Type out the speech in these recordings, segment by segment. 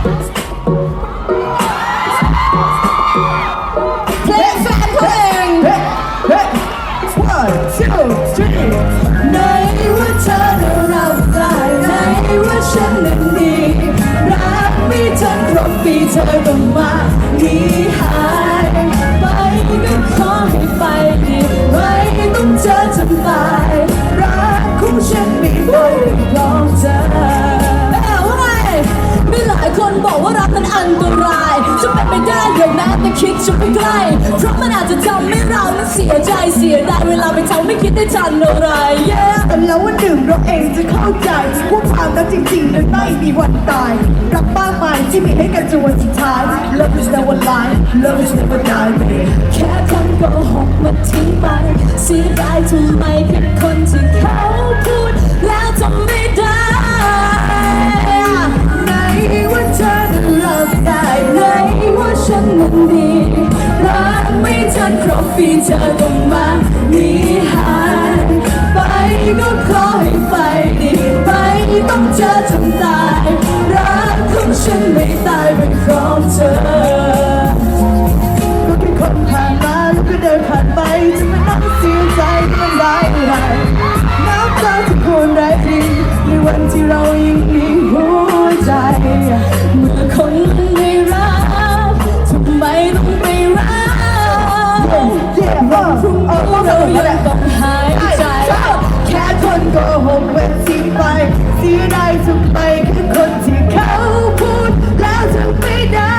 เพ บอกว่ารักนั้นอันตราย จะเป็นไปได้อย่างนั้นแต่คิดจะไปใกล้เพราะมันอาจจะทำให้เรานั้นเสียใจเสียดายเวลาไปทำไม่คิดได้ทันอะไร yeah แต่แล้ววันหนึ่งเราเองจะเข้าใจว่าความรักจริงๆนั้นไม่มีวันตายรักมากมายที่มีให้กันจนวันสุดท้าย Love is never lie Love is never die baby แค่คำโกหกมาทิ้งไปเสียดายทำไมกับคนที่เขา ฉันครบปีเธอก็มาหนีหายไปก็ขอให้ไปดีไปต้องเจอจนตายรักของฉันไม่ตายไปพร้อมเธอ พรุ่งเอานี้เอาเราเอายัและต้องหายใจแค่คนโกหกเว้นทิ้งไปเสียดายทุกไปคือคนที่เขาพูดแล้วทำไม่ได้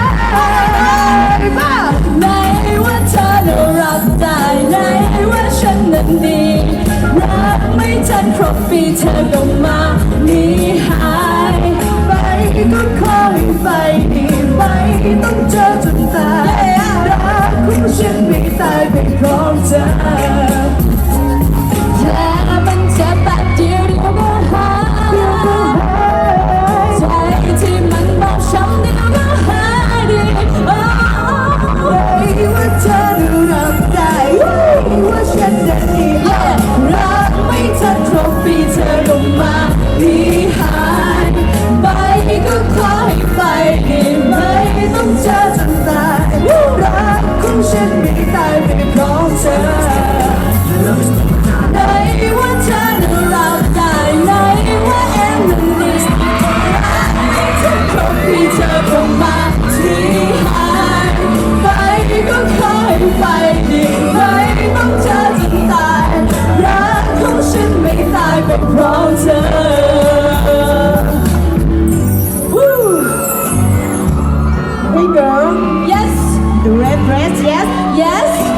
บ้าไหนว่าเธอน่ะรักได้ไหนว่าฉันนั้นดีรักไม่ทันครบปีเธอก็มาหนีหายไปก็ขอให้ไปดีไม่ต้องเจอ ไปก็ขอให้ไปดีไม่ต้องเจอจนตายรักของฉันไม่ตายไปพร้อมเธอ yes, yes.